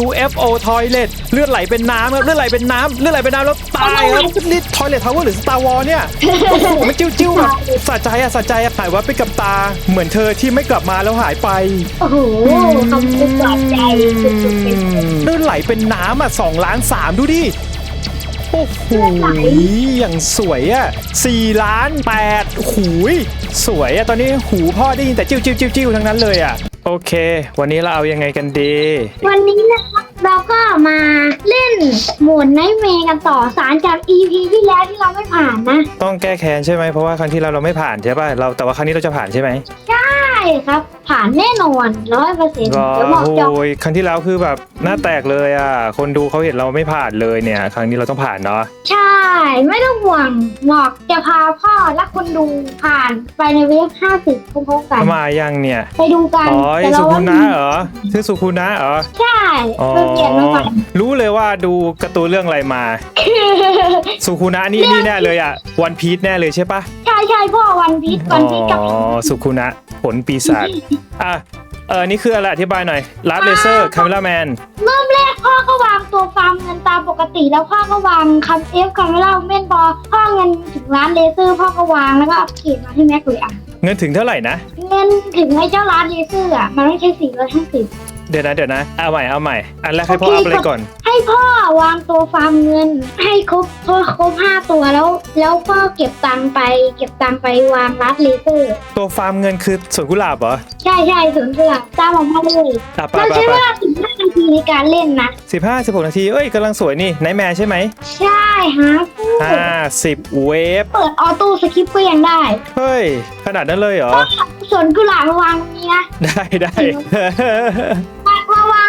UFO Toilet เลือดไหลเป็นน้ำครับเลือดไหลเป็นน้ำเลือดไหลเป็นน้ำแล้วตายครับนี่ทอยเลททาวเวอร์หรือ Star Wars เนี่ยโอ้โหมันจิ้วจิ้วๆแบบสะใจอะสะใจอะหายว่าไปกับตา เหมือนเธอที่ไม่กลับมาแล้วหายไปโอ้โหคำพูดปลอบใจสุดๆไปเลยเลือดไหลเป็นน้ำอะสองล้านสามดูดิโอ้โหอย่างสวยอะสี่ล้านแปดหูยสวยอะตอนนี้หูพ่อได้ยินแต่จิ้วจิ้วจิ้วจิ้วทั้งนั้นเลยอะ โอเค วันนี้เราเอายังไงกันดี วันนี้นะครับเราก็มาเล่นโหมดไนท์เมย์กันต่อสารจาก EP ที่แล้วที่เราไม่ผ่านนะ ต้องแก้แค้นใช่ไหมเพราะว่าครั้งที่เราเราไม่ผ่านใช่ป่ะเราแต่ว่าครั้งนี้เราจะผ่านใช่ไหมใช่ ครับ ผ่านแน่นอนร้อยเปอร์เซ็นต์ก็เดี๋ยวหมอกจอโอ้ยครั้งที่แล้วคือแบบหน้าแตกเลยอะ คนดูเขาเห็นเราไม่ผ่านเลยเนี่ย ครั้งนี้เราต้องผ่านเนาะ ใช่ ไม่ต้องห่วงหมอกจะพาพ่อและคนดูผ่านไปในเวฟห้าสิบพร้อมๆกัน มายังเนี่ยไปดูกันอ๋อแต่สุเราคุว่านะเหรอชื่อสุคุนะเหรอใช่อ๋อเพิ่งเปลี่ยนมาใหม่รู้เลยว่าดูการ์ตูนเรื่องอะไรมา สุคุนะนี่นี่แน่เลยอะ วันพี e แน่เลยใช่ปะ ใช่ใช่พ่อวันพีชวันพีชกับ อ๋อ สุคุนะผลปีศาจอะเออนี่คืออะไรอธิบายหน่อยลัดเลเซอร์คาเมราแมนเริ่มแรกพ่อก็วางตัวฟาร์มเงินตามปกติ แล้วพ่อก็วางคำเอฟคำเล่าเม่นพอพ่อเงินถึงร้านเลเซอร์พ่อก็วางแล้วก็เอาเขียนมาที่แม็กเลยอะเงินถึงเท่าไหร่นะ เงินถึงไอ้เจ้าร้านเลเซอร์อะมันไม่ใช่สี่ร้อยห้าสิบ เดี๋ยวนะเดี๋ยวนะเอาใหม่เอาใหม่ อันแรกให้พ่อโอเคอัพอะไรก่อน ให้พ่อวางตัวฟาร์มเงิน ให้ครบครบครบห้าตัวแล้ว แล้วพ่อเก็บตังค์ไป เก็บตังค์ไปวางร้านเลเซอร์ ตัวฟาร์มเงินคือสวนกุหลาบเหรอใช่ใช่สวนเสือตามออกมาเลยอะไปเราไปใช้ไปเวลาถึงห้านาทีในการเล่นนะ สิบห้าสิบหกนาทีเอ้ยกำลังสวยนี่ไนแมร์ใช่ไหมใช่ฮะห้าสิบเวฟเปิดออโต้สคริปต์ก็ยังได้เฮ้ย ขนาดนั้นเลยเหรอส่วนกุหลาบมาวางตรงนี้นะ ได้ได้มาวาง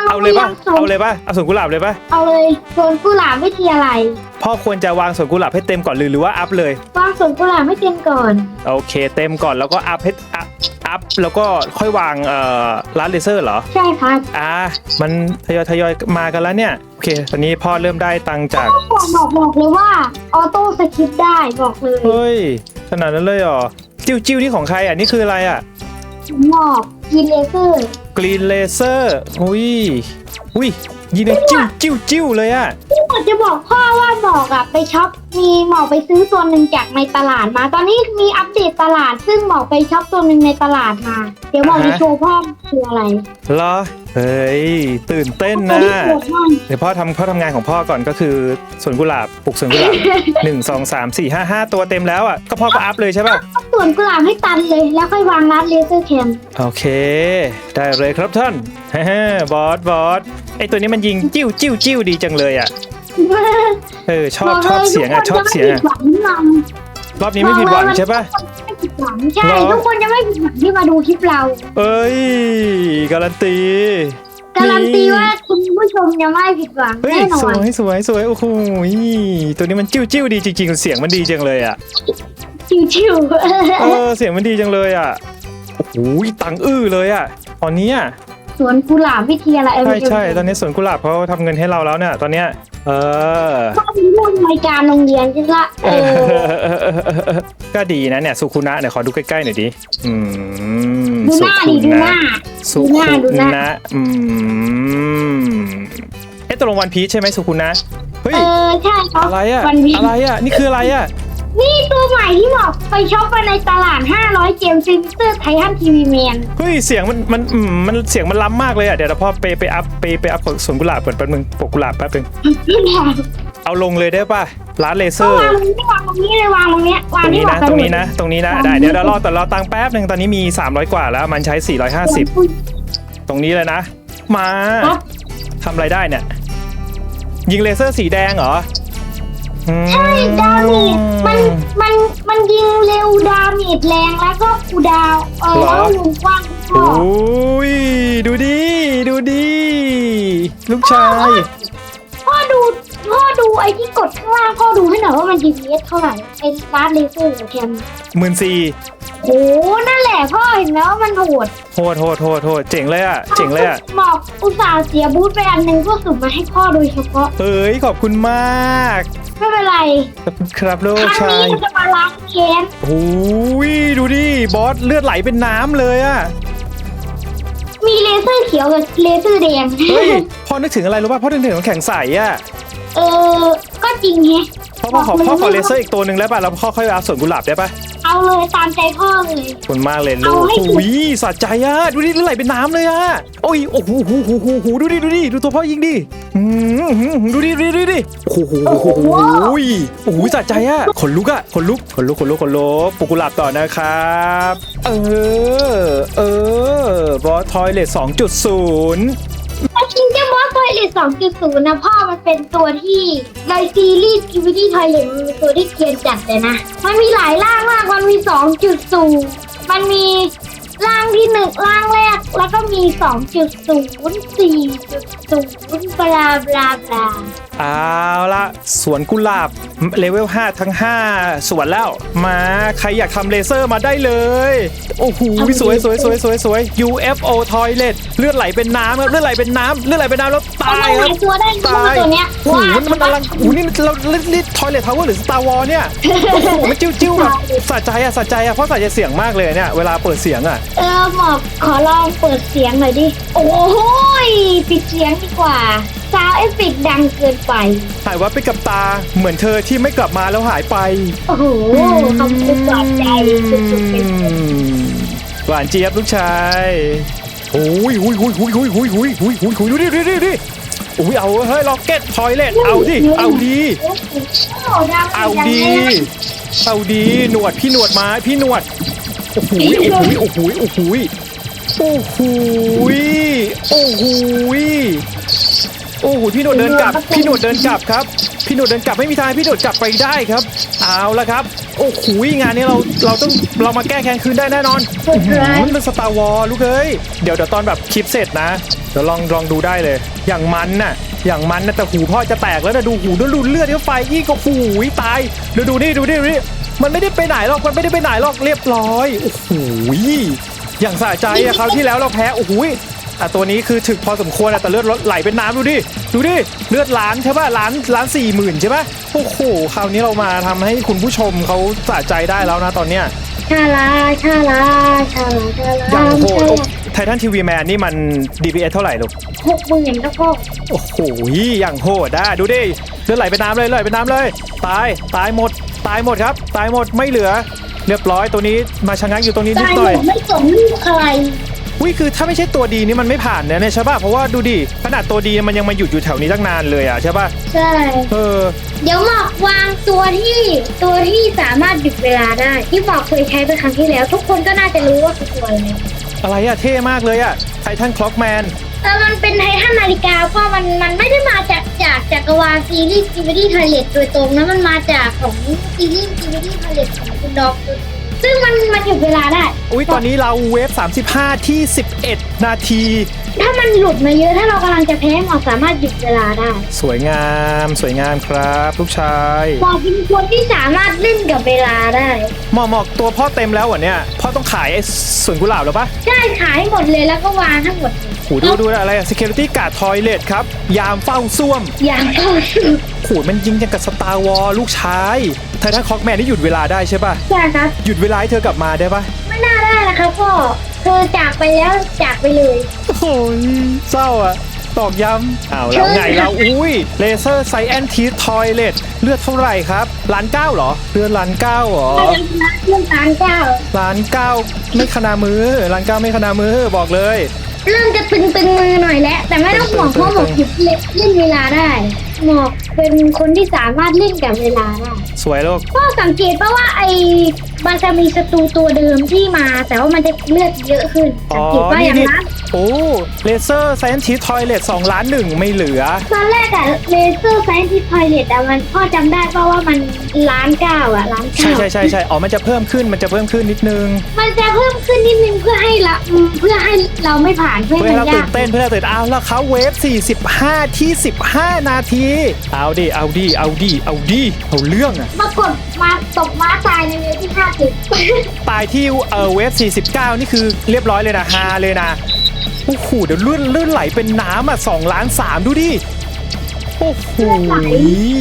เอาเลยปะสวนเอาเลยปะเอาสวนกุหลาบเลยปะเอาเลยส่วนกุหลาบวิทยาลัยพ่อควรจะวางสวนกุหลาบให้เต็มก่อนหรือหรือว่าอัพเลย วางส่วนกุหลาบให้เต็มก่อน โอเค เต็มก่อนแล้วก็อัพให้อัพอัพแล้วก็ค่อยวางเอ่อร้านเลเซอร์เหรอ ใช่ครับอ่า มันทยอยทยอยมากันแล้วเนี่ย โอเค ตอนนี้พ่อเริ่มได้ตังค์จาก บอกบอกบอกเลยว่าออโต้สคริปต์ได้บอกเลยเฮ้ย ขนาดนั้นเลยเหรอ จิ้วจิ้วนี่ของใครอะ นี่คืออะไรอะ หมอก กินเลเซอร์กรีนเลเซอร์อุ้ยอุ้ย ยิงในจิ้วจิ้วจิ้วเลยอะที่หมอกจะบอกพ่อว่าหมอกอะไปช็อปมีหมอกไปซื้อตัวหนึ่งจากในตลาดมา ตอนนี้มีอัปเดตตลาด ซึ่งหมอกไปช็อปตัวหนึ่งในตลาดมาเดี๋ยวหมอกจะอ่าฮะโชว์พ่อคืออะไรเหรอเฮ้ยตื่นเต้นตัวนะ ที่โหดมากเดี๋ยวพ่อทำพ่อทำงานของพ่อก่อนก็คือสวนกุหลาบปลูกสวนกุหลาบ หนึ่งสองสามสี่ห้าห้าตัวเต็มแล้วอะก็พ่อก็อัพเลยใช่ป่ะส่วนกุหลาบให้ตันเลยแล้วค่อยวางร้านเลเซอร์แคมโอเค ได้เลยครับท่านเฮ้บอสบอส ไอตัวนี้มันยิงจิ้วจิ้วจิ้วดีจังเลยอะ เออชอบชอบเสียงอะชอบเสียงอะรอบนี้ไม่ผิดหวังใช่ป่ะไม่ผิดหวังใช่เหรอทุกคนจะไม่ผิดหวังที่มาดูคลิปเรา เอ้ยการันตีการันตีว่าคุณผู้ชมจะไม่ผิดหวังเฮ้ยแน่นอสวนยสวยสวยโอ้โหตัวนี้มันจิ้วจิ้วดีจริงๆเสียงมันดีจังเลยอะชิวเออเสียงมันดีจังเลยอะโอ้โหตังอื้อเลยอะตอนเนี้ยๆส วนกุหลาบวิทยาลัยใช่ใช่ตอนนี้สวนกุหลาบเขาทำเงินให้เราแล้วเนี่ย ตอนเนี้ยเออก็มีรุ่นรายการโรงเรียนใช่ละเออก็ดีนะเนี่ยสุคุนะเนี่ยขอดูใกล้ๆหน่อยดิอืมดูหน้าดิดูหน้าสุดูหน้าคุดูหน้านะอืมเอ๊ะตกลงวันพีชใช่ไหมสุคุนะเฮ้ยเออใช่ครับอะไรอะวันนี้อะไรอะนี่คืออะไรอะ นี่ตัวใหม่ที่บอกไปช็อปมาในตลาด 500เจมซิมเตอร์ไททันทีวีแมนเฮ้ยเสียงมันมันอืมมันเสียงมันล้ำมากเลยอะเดี๋ยวเราพ่อไปไปอัพไปไปอัพของสวนกุหลาบก่อนแป๊บนึงปกกุหลาบแป๊บนึงเอาลงเลยได้ป่ะร้านเลเซก็อร์ วางตรงนี้วางตรงนี้เลยวางตรงเนี้ยวางตรงที่นี้บอกนะกระตรโดงดนี้นะ ตรงนี้นะ ได้เดี๋ยวเรารอแต่เราตังค์แป๊บหนึ่งตอนนี้มี 300 กว่าแล้วมันใช้ 450 ตรงนี้เลยนะ มาครับ ทำอะไรได้เนี่ย ยิงเลเซอร์สีแดงเหรออืม ใช่ดาเมจมันมันมันยิงเร็วดาเมจแรงแล้วก็คูลดาวน์เออแล้ววงกว้างพโออ้ยดูดิดูดิลูกชายพ่อดูพ่อดูไอ้ที่กดข้างล่างพ่อดูให้หน่อยว่ามัน GPS เท่าไหร่ไอ้ร้านเลเซอร์กับแคมหมื่นสี่ โอ้นั่นแหละพ่อเห็นแล้วมันโหดโหดโหดโหดโหดเจ๋งเลยอะเจ๋งเลยอะหมอกอุตส่าห์เสียบูธไปอันหนึ่งเพื่อสุ่มมาให้พ่อโดยเฉพาะเฮ้ยขอบคุณมากไม่เป็นไรขอบคุณครับลูคกรั้งชานี้ยมันจะมาล้างแค้นโอ้ยดูดิบอสเลือดไหลเป็นน้ำเลยอะมีเลเซอร์เขียวกับเลเซอร์แดงเฮ้ยพ่อนึกถึงอะไรรู้ป่ะพ่อนึกถึงน้ำแข็งใสอะเออก็จริงแฮะพ่อพ่อขอพ่อขอเลเซอร์อีกตัวหนึ่งได้ป่ะแล้วพ่อค่อยเอาสวนกุหลาบได้ป่ะ เอาเลยตามใจพ่อเลยขอบคุณมากเลยลูเอากให้สุดหุยสะใจอะ ดูดิไหลเป็นน้ำเลยอะ โอ้ย โอ้โหโหโหโหโหดูดิ ดูดิ ดูตัวพ่อยิงดิอืมหืมดูดิ ดูดิดูดิโอ้โหโอ้โหโอ้โหโอ้โหสะใจอะ ขนลุกอะ ขนลุก ขนลุก ขนลุก ขนลุกปลูกกุหลาบต่อนะครับ เออ เออ บอสทอยเลทสองจุดศูนย์แต่คิงเจอร์บอสทอยเลท2.0นะพ่อมัน เป็นตัวที่ในซีรีส์กิวิตี้ทอยเลทมันเป็นตัวที่เกรียนจัดเลยนะ มันมีหลายร่างมากมันมี2.0มันมีร่างที่หนึ่งร่างแรก แล้วก็มี2.0 4.0บลาบลาบลา เอาละสวนกุหลาบเลเวล 5 ทั้ง 5 สวนแล้ว มาใครอยากทำเลเซอร์มาได้เลย โอ้โหสวยสวยสวยสวยสวย UFO Toilet เลือดไหลเป็นน้ำครับเลือดไหลเป็นน้ำเลือดไหลเป็นน้ำแล้วเอาตายมาคหรับลายตัวได้ใช่ไหมตายตัวเนี้ยโอ้โหมันมันอลังโอ้โหนี่เราเล่นทอยเลททาวเวอร์หรือสตาร์วอลเนี่ยโอ้โหมันจิ้วจิ้วแบบสะใจอะสะใจอะเพราะสะใจเสียงมากเลยเนี่ยเวลาเปิดเสียงอะเออหมอกขอลองเปิดเสียงหน่อยดิโอ้โหยปิดเสียงดีกว่า ซาวเอฟเฟกดังเกินไป หายวับไปกับตา เหมือนเธอที่ไม่กลับมาแล้วหายไปโอ้โหคำพูดหวานใจสุดๆเป็นหวานเจี๊ยบลูกชายโอ้ยหุยหุยหุยหุยหุยหุยหุยหุยหุยดูดิดูดิดูดิโอ้ยเอาเฮ้ยล็อกเก็ตทอยเลทเอาดิเอาดี โอ้โหดังเอายังดีไงนะเอาดี หนวดพี่หนวดมาพี่หนวด โอ้โหโอ้โหโอ้โหโอ้โหโอ้โหโอ้โห โอ้โหพี่หนวดเดินกลับ พี่หนวดเดินกลับครับ พี่หนวดเดินกลับไม่มีทางให้พี่หนวดกลับไปได้ครับเอาละครับ โอ้โหงานนี้เราเราต้องเรามาแก้แค้นคืนได้แน่นอนสุดร้ายมันเป็นสตาร์วอลลูกเอ้ยเดี๋ยวเดี๋ยวตอนแบบคลิปเสร็จนะเดี๋ยวลองลองดูได้เลย อย่างมันน่ะอย่างมันน่ะแต่หูพ่อจะแตกแล้วนะดูหูดูดูเลือดที่ไฟอีกก็หูยตายเดี๋ยวดูนี่ดูนี่ดูนี่มันไม่ได้ไปไหนหรอกมันไม่ได้ไปไหนหรอกเรียบร้อยโอ้โหอย่างสะใจอะคราวที่แล้วเราแพ้โอ้โห อะตัวนี้คือถึกพอสมควรอะแต่เลือดลดไหลเป็นน้ำดูดิ ดูดิ เลือดล้านใช่ป่ะล้านล้านสี่หมื่นใช่ป่ะโอ้โหคราวนี้เรามาทำให้คุณผู้ชมเขาสะใจได้แล้วนะตอนเนี้ย ชาลาชาลาชาลาชาลายังโหดไททันทีวีแมนนี่มัน DPS เท่าไหร่ลูก หกหมื่นแล้วก็โอ้โหอย่างโหดอะดูดิ เลือดไหลเป็นน้ำเลยไหลเป็นน้ำเลย ตาย ตายหมด ตายหมดครับ ตายหมดไม่เหลือ เรียบร้อยตัวนี้มาชะงักอยู่ตรงนี้นิดตายหหมน่อยดไม่สนลูกใคร อุ้ยคือถ้าไม่ใช่ตัวดีนี่มันไม่ผ่านเนี่ยเนี่ยใช่ป่ะเพราะว่าดูดิขนาดตัวดีมันยังมาหยุดอยู่แถวนี้ตั้งนานเลยอะใช่ป่ะใช่ เออเดี๋ยวหมอกวางตัวที่ตัวที่สามารถหยุดเวลาได้ที่หมอกเคยใช้ไปครั้งที่แล้ว ทุกคนก็น่าจะรู้ว่าคือตัวอะไรอะไรอะเท่มากเลยอะไททันคล็อกแมนแต่มันเป็นไททันนาฬิกาเพราะมันมันไม่ได้มาจากจากจักรวาลซีรีส์กิวิตี้ไทเลตโดยตรงนะมันมาจากของซีรีส์กิวิตี้ไทเลตของคุณด็อก ซึ่งมันมันหยุดเวลาได้ อุ้ยตอนนี้เราเวฟ35 ที่ 11 นาที ถ้ามันหลุดมาเยอะถ้าเรากำลังจะแพ้หมอสามารถหยุดเวลาได้สวยงามสวยงามครับลูกชายหมอเป็นคนที่สามารถเล่นกับเวลาได้ หมอกหมอกตัวพ่อเต็มแล้วเหรอเนี่ยพ่อต้องขายไอ้สวนกุหลาบแล้วปะใช่ขายหมดเลยแล้วก็วางทั้งหมดเลยโหดูดูอะไรอะ security guard toilet ครับ ยามเฝ้าซ่วมอย่างเข้าสู่โหมันยิงอย่างกับสตาร์วอลลูกชายไททันคล็อกแมนนี่หยุดเวลาได้ใช่ปะใช่ครับ หยุดเวลาให้เธอกลับมาได้ปะไม่น่าได้นะครับพ่อเธอจากไปแล้วจากไปเลย โอ้ยเศร้าอะตอกย้ำอ้าวแล้วไงเราอุ้ยเลเซอร์ไซแอนทีทอยเลตเลือดเท่าไหร่ครับล้านเก้าเหรอเลือดล้านเก้าเหรอก็ยังชนะเรื่องการเจ้าล้านเก้าไม่ขนามือล้านเก้าไม่ขนามือบอกเลย เริ่มจะตึงตึงๆมือหน่อยแล้ว แต่ไม่ต้องห่วงเพราะหมอกหยุดเล่นเล่นเวลาได้หมอกเป็นคนที่สามารถเล่นกับเวลาได้สวยลูกก็สังเกตป่ะว่าไอ้มันจะมีศัตรูตัวเดิมที่มา แต่ว่ามันจะเลือดเยอะขึ้น อ๋สัองเกตว่าอย่างนั้น โอ้เลเซอร์ไซแอนทีทอยเลตสองล้านหนึ่งไม่เหลือ ตอนแรกอะเลเซอร์ไซน์ที่พอยเลตอะมันพ่อจำได้ป่ะว่ามันล้านเก้าอะล้านใช่เก้าใช่ใช่ใช่อ๋อมันจะเพิ่มขึ้นมันจะเพิ่มขึ้นนิดนึง มันจะเพิ่มขึ้นนิดนึงเพื่อให้ละอืมเพื่อให้เราไม่ผ่านเพื่อเพื่อให้ให้มันเราตื่ยากนเต้นเพื่อให้เราตื่นเอาแล้วเขาเวฟ 45 ที่ 15 นาที เอาดิ เอาดิ เอาดิ เอาดิ เอาเรื่องอะปรากฏมาตกม้าตายในเวทีห้าสิบ ตายที่เออเวฟ 49 นี่คือเรียบร้อยเลยนะฮาเลยนะโอ้โห เดี๋ยวลื่นลื่นไหลเป็นน้ำอะ2ล้าน3ดูดิ โอ้โห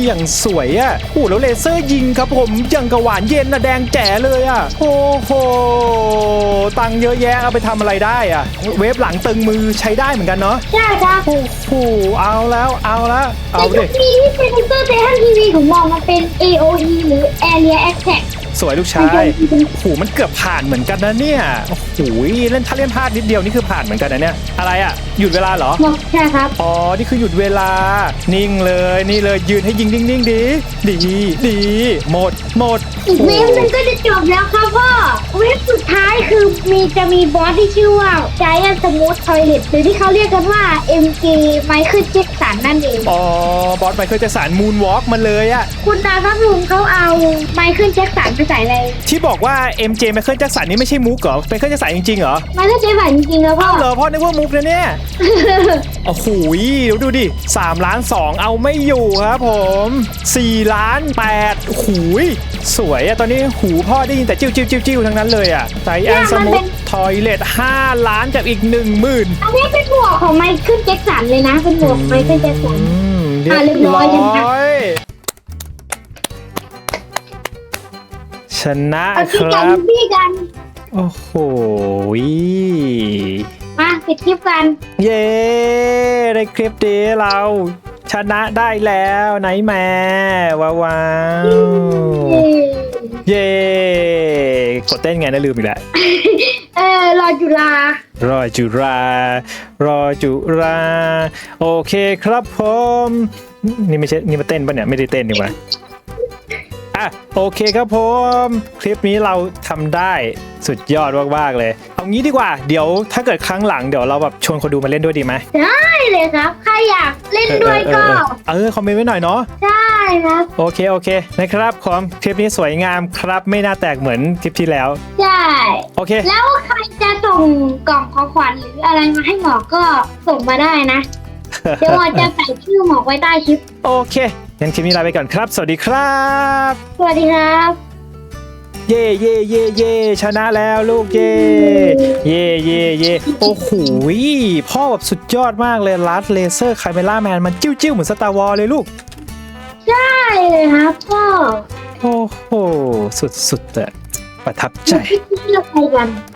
อย่างสวยอะ่ะโอ้โหแล้วเลเซอร์ยิงครับผมอย่างกระหวานเย็นนะแดงแจ๋เลยอะ่ะ โอ้โห ตังค์เยอะแยะเอาไปทำอะไรได้อะ่ะ เวฟหลังตึงมือใช้ได้เหมือนกันเนาะ ใช่ครับโอ้โห เอาแล้วเอาแล้วเอาแต่ดิยุคนี้ที่เป็นเซอร์เซทันทีวีของมองมันเป็น AOE หรือ Area Attack สวยลูกชายโอ้โหมันเกือบผ่านเหมือนกันนะเนี่ยโอ้โหเล่นถ้าเล่นพลาดนิดเดียวนี่คือผ่านเหมือนกันนะเนี่ย อะไรอะ่ะ หยุดเวลาเหรอบอกใช่ครับ อ๋อ นี่คือหยุดเวลา นิ่งเลยนี่เลยยืนให้ยิงนิ่งๆดี ดีดีหมดหมดอีกเวฟหนึงก็จะจบแล้วครับพ่อ เวฟสุดท้ายคือมีจะมีบอสที่ชื่อว่า Giant Smooth Toilet หรือที่เขาเรียกกันว่า MK Michael Jackson นั่นเอง อ๋อ บอสไมเคิลแจะสารมูนวอล์กมาเลยอะคุณดาวทัพลุงเขาเอาไมเคิลแจ็คสันไปใส่ในที่บอกว่า MJ ไมเคิลแจ็คสันนี่ไม่ใช่มุกเหรอไมเคิลแจ็คสันจริงๆเหรอไมเคิลแจ็คสันจริงๆแล้วพ่อ เอ้าเหรอพ่อนึกว่ามุกนะเนี่ย โอ้โหดูดูดิ3ล้าน 2 เอาไม่อยู่ครับผม4ล้าน8โอ้โหสวยอะตอนนี้หูพ่อได้ยินแต่จิ้วจิ้วจิ้วจิ้วทั้งนั้นเลยอะไซแอนสมุททอยเลท5ล้านจากอีก 1 0,000อันนี้เป็นหมวกของไมเคิลแจ็คสันเลยนะ เป็นหมวกไมเคิลแจ็คสันอืมเรียอะเรียบบร้ร้อยยังคะอย ชนะเอาคพี่กัรันบ พี่กัน โอ้โหมาปิดคลิปกันเย้ในคลิปนี้เราชนะได้แล้วไหนแม่ว้าวว้าวเย้เย้กดเต้นไงนะลืมอีกแล้ว เออรอจุฬารอจุรา รอจุรา โอเคครับผม นี่ไม่ใช่ นี่มาเต้นปะเนี่ย ไม่ได้เต้นดีกว่า อะโอเคครับผม คลิปนี้เราทำได้สุดยอดมากๆเลย เอางี้ดีกว่า เดี๋ยวถ้าเกิดครั้งหลังเดี๋ยวเราแบบชวนคนดูมาเล่นด้วยดีไหมได้เลยครับ ใครอยากเล่นด้วยเอก็อเออเออเออคอมเมนต์ไว้หน่อยเนาะ ได้ครับ โอเค โอเค นะครับคอมคลิปนี้สวยงามครับ ไม่น่าแตกเหมือนคลิปที่แล้วใช่โอเค แล้วใครจะส่งกล่องของขวัญหรืออะไรมาให้หมอก็ส่งมาได้นะ เดี๋ยวหมอจะใส่ชื่อหมอไว้ใต้คลิป โอเค งั้นคลิปนี้ลาไปก่อนครับ สวัสดีครับ สวัสดีครับ เย่เย่เย่เย่ชนะแล้วลูกเย่เย่เย่เย่โอ้โหพ่อแบบสุดยอดมากเลยลัดเลเซอร์คาเมล่าแมนมันจิ้วจิ้วๆเหมือนสตาร์วอลเลยลูก ใช่เลยครับพ่อ โอ้โห สุดๆอะประทับใจพี่เลือกใครกัน